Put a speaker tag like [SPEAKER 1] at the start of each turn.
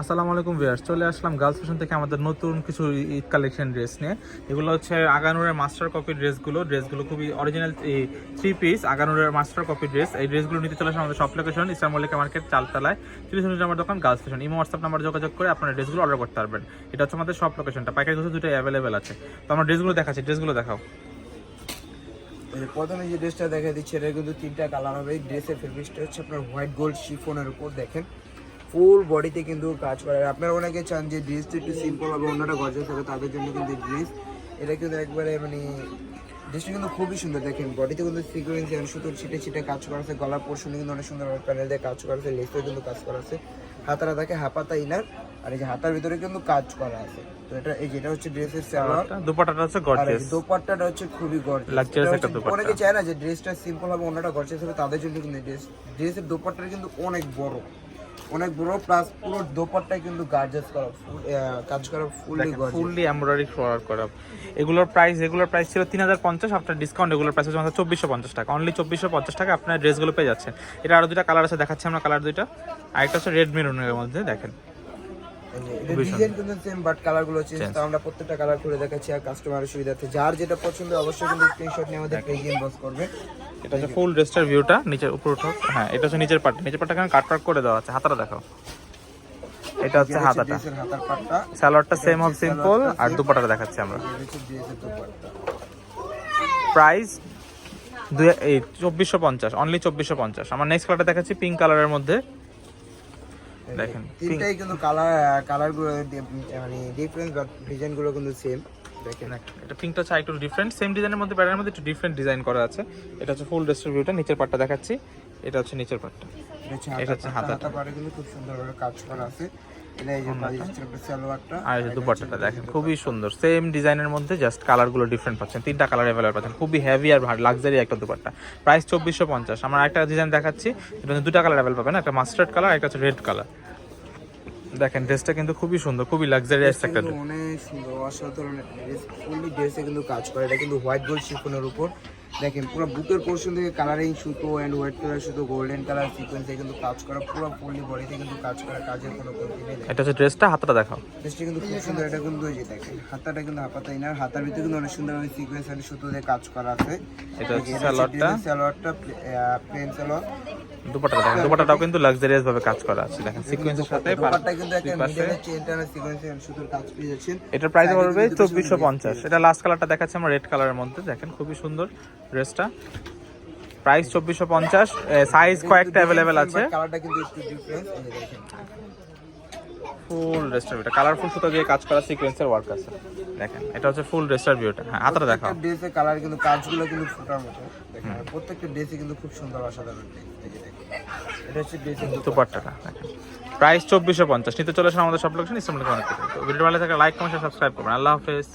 [SPEAKER 1] আসসালামু আলাইকুম ভিউয়ার্স, চলে আসলাম গার্লস ফ্যাশন থেকে আমাদের নতুন কিছু ঈদ কালেকশন ড্রেস নিয়ে। এগুলো হচ্ছে আগানুরের মাস্টার কপি ড্রেসগুলো। ড্রেসগুলো খুবই অরিজিনাল এই থ্রি পিস আগানুরের মাস্টার কপি ড্রেস। এই ড্রেসগুলো নিতে চলে আসলাম আমাদের সব লোকেশন ইসলাম মল্লিকা মার্কেট চালতলায় উনিশ নম্বর দোকান, girls fashion. Imo WhatsApp number যোগাযোগ করে আপনারা ড্রেসগুলো অর্ডার করতে পারবেন। এটা হচ্ছে আমাদের সব লোকেশনটা পাইকারি দুটো অ্যাভেলেবেল আছে। তো আমরা ড্রেসগুলো দেখাচ্ছি, ড্রেসগুলো দেখাও।
[SPEAKER 2] প্রথমে যে ড্রেসটা দেখা দিচ্ছে, এটা কিন্তু তিনটা কালার হবে। এই ড্রেসের ফেব্রিকটা হচ্ছে আপনার হোয়াইট গোল্ড শিফনের উপর, দেখেন। ফুল বডিতে কিন্তু কাজ করে। আর আপনারা অনেকে চান যে ড্রেসটা একটু সিম্পল হবে অন্যটা গর্জাস হবে তাদের জন্য কিন্তু ড্রেস এটা কিন্তু একবারে মানে ড্রেসটা কিন্তু খুবই সুন্দর। দেখেন বডিতে কিন্তু সিকোয়েন্স এবং সুতোর ছিটে ছিটে কাজ করা আছে গলা পোর্শনে কিন্তু অনেক সুন্দর প্যানেল দিয়ে কাজ করা আছে লেসেও কিন্তু কাজ করা আছে। হাতারা থাকে হাপাতা ইনার আর এই যে হাতার ভিতরে কিন্তু কাজ করা আছে। তো এটা এই যেটা হচ্ছে ড্রেসের সালোয়ার
[SPEAKER 1] দুপাটাটা হচ্ছে
[SPEAKER 2] আর
[SPEAKER 1] গর্জিয়াস
[SPEAKER 2] দোপাট্টাটা হচ্ছে খুবই গর্জিয়াস
[SPEAKER 1] Luxurious একটা দোপাট্টা।
[SPEAKER 2] অনেকে চায় না যে ড্রেসটা সিম্পল হবে অন্যটা গর্জিয়াস হবে তাদের জন্য কিন্তু ড্রেস ড্রেসের দোপাট্টাটা কিন্তু অনেক বড়। অনেক বড় প্লাস পুরো দোপাট্টায় কিন্তু গার্জিয়াস করা ফুল কাজ করা ফুললি
[SPEAKER 1] ফুললি এমব্রয়ডারি ফ্লোয়ার করা। এগুলোর প্রাইস এগুলোর প্রাইস ছিল তিন হাজার পঞ্চাশ আফটার ডিসকাউন্ট এগুলোর প্রাইস হচ্ছে আমাদের চব্বিশশো পঞ্চাশ টাকা। অনলি চব্বিশশো পঞ্চাশ টাকা আপনার ড্রেসগুলো পেয়ে যাচ্ছেন। এটা আরও দুটা কালার আছে দেখাচ্ছি আমরা কালার দুইটা। আরেকটা হচ্ছে রেড মেরুনের মধ্যে দেখেন।
[SPEAKER 2] ডিজাইন কিন্তু সেম বাট কালারগুলো চেঞ্জ তো আমরা প্রত্যেকটা কালার করে দেখাচ্ছি আর কাস্টমারের সুবিধার্থে। যার যেটা পছন্দ অবশ্যই কিন্তু স্ক্রিনশট নিয়ে আমাদের পেজে ইনবক্স করবে।
[SPEAKER 1] এটা হচ্ছে ফুল ড্রেসটার ভিউটা নিচের উপর উঠো। হ্যাঁ এটা হচ্ছে নিচের পার্ট নিচের পার্টটা কাট কাট করে দেওয়া আছে। হাতাটা দেখাও। এটা হচ্ছে হাতাটা। স্যালোয়ারটা সেম অফ সিম্পল আর দুপাটাটা দেখাচ্ছি আমরা। প্রাইস দুই এই চব্বিশশো পঞ্চাশ অনলি চব্বিশশো পঞ্চাশ। আমার নেক্সট কালারটা দেখাচ্ছি পিঙ্ক কালারের মধ্যে। দেখেন
[SPEAKER 2] তিনটাই কিন্তু কালার কালারগুলো মানে ডিফারেন্স বাট ডিজাইনগুলো কিন্তু সেম দেখেন।
[SPEAKER 1] এটা পিঙ্কটা হচ্ছে একটু ডিফারেন্ট সেম ডিজাইনের মধ্যে প্যাটার্নের মধ্যে একটু ডিফারেন্ট ডিজাইন করা আছে। এটা হচ্ছে ফুল ড্রেসের ভিউটা নিচের পাটটা দেখাচ্ছি। এটা হচ্ছে নিচের পাটটা
[SPEAKER 2] এটা হচ্ছে
[SPEAKER 1] হাতাটা।
[SPEAKER 2] খুব সুন্দরভাবে কাজ করা আছে।
[SPEAKER 1] আর দুপাট্টাটা দেখেন খুবই সুন্দর। সেম ডিজাইনের মধ্যে জাস্ট কালারগুলো ডিফারেন্ট পাচ্ছেন। তিনটা কালার অ্যাভেলেবল পাচ্ছেন। খুবই হেভি আর লাক্সারি একটা দুপাট্টা। প্রাইস চব্বিশশো পঞ্চাশ। আমার একটা ডিজাইন দেখাচ্ছি। এটা দুটা কালার অ্যাভেলেবল পাবেন। একটা মাস্টার্ড কালার একটা হচ্ছে রেড কালার দেখেন ড্রেসটা কিন্তু খুবই সুন্দর খুবই লাক্সারিয়াস একটা dress।
[SPEAKER 2] অনেক সুন্দর অসাধারণ ড্রেস ফুললি ড্রেসে কিন্তু কাজ করে এটা কিন্তু হোয়াইট গোল্ড শিফনের উপর। দেখেন পুরো বুকের পোর্শন থেকে কালারিং সুতো অ্যান্ড হোয়াইট কালার সুতো গোল্ডেন কালার সিকোয়েন্সে কিন্তু কাজ করা পুরো ফুললি বডিতে কিন্তু কাজ করা কাজের কোনো কমতি নেই।
[SPEAKER 1] এটা হচ্ছে ড্রেসটা হাতটা দেখাও।
[SPEAKER 2] ড্রেসটা কিন্তু খুব সুন্দর এটা কিন্তু ওই যে দেখেন হাতাটা কিন্তু হাতাটা ইনার হাতার ভিতরে কিন্তু অনেক সুন্দরভাবে সিকোয়েন্স অ্যান্ড সুতো দিয়ে কাজ করা আছে।
[SPEAKER 1] এটা হচ্ছে সালোয়ারটা।
[SPEAKER 2] সালোয়ারটা প্লেন সালোয়ার।
[SPEAKER 1] দুপাট্টা দেখেন দুপাট্টাটাও কিন্তু লাক্সারিয়াস ভাবে কাজ করা আছে। দেখেন সিকোয়েন্সের সাথে
[SPEAKER 2] দুপাটা কিন্তু একটা মিডলে চেনটা সিকোয়েন্স এন্ড সুতোর কাজ পেয়ে যাচ্ছেন।
[SPEAKER 1] এটার প্রাইস পড়বে
[SPEAKER 2] কিন্তু দুটো
[SPEAKER 1] চব্বিশশো
[SPEAKER 2] সুন্দর
[SPEAKER 1] পঞ্চাশ। এটা লাস্ট কালারটা দেখাচ্ছে আমরা রেড কালারের মধ্যে। দেখেন খুবই সুন্দর ড্রেসটা প্রাইস চব্বিশশো পঞ্চাশ সাইজ কয়েকটা অ্যাভেলেবেল আছে।
[SPEAKER 2] কালারটা কিন্তু একটু ডিফারেন্ট দেখেন।
[SPEAKER 1] ফুল ড্রেসটার ভিউটা কালারফুল সুতো দিয়ে কাজ করা সিকোয়েন্সের ওয়ার্ক আছে। দেখেন এটা হচ্ছে ফুল ড্রেসটার ভিউটা হ্যাঁ হাতটা দেখাও।
[SPEAKER 2] ডিসে ড্রেসের কালার কিন্তু কাজগুলো কিন্তু ফুটার মতো। দেখেন প্রত্যেকটা ড্রেসে কিন্তু খুব সুন্দর অসাধারণ এটা হচ্ছে ড্রেসের
[SPEAKER 1] দুপাট্টাটা দেখেন। প্রাইস চব্বিশশো পঞ্চাশ। নিতে চলে আসেন আমাদের সব লোকেশন ইসলাম অনেক ভিডিও ভালো থাকে লাইক কমেন্ট সাবস্ক্রাইব করবেন। আল্লাহ হাফেজ।